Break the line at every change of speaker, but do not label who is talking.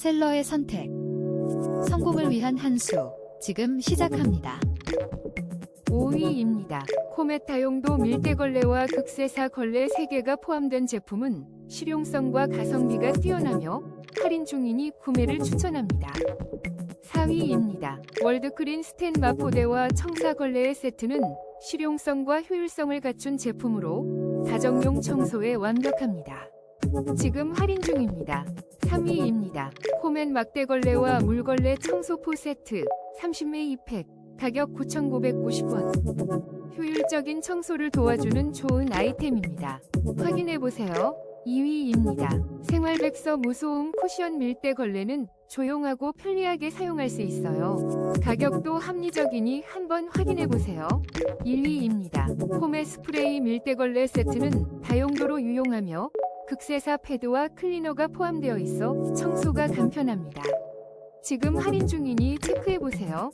셀러의 선택. 성공을 위한 한 수. 지금 시작합니다.
5위입니다. 코메타용도 밀대걸레와 극세사 걸레 3개가 포함된 제품은 실용성과 가성비가 뛰어나며 할인 중이니 구매를 추천합니다. 4위입니다. 월드크린 스텐 마포대와 청사걸레의 세트는 실용성과 효율성을 갖춘 제품으로 가정용 청소에 완벽합니다. 지금 할인 중입니다. 3위입니다. 코멘 막대걸레와 물걸레 청소포 세트 30매 2팩 가격 9,990원. 효율적인 청소를 도와주는 좋은 아이템입니다. 확인해보세요. 2위입니다. 생활백서 무소음 쿠션 밀대 걸레는 조용하고 편리하게 사용할 수 있어요. 가격도 합리적이니 한번 확인해 보세요. 1위입니다. 홈의 스프레이 밀대 걸레 세트는 다용도로 유용하며 극세사 패드와 클리너가 포함되어 있어 청소가 간편합니다. 지금 할인 중이니 체크해보세요.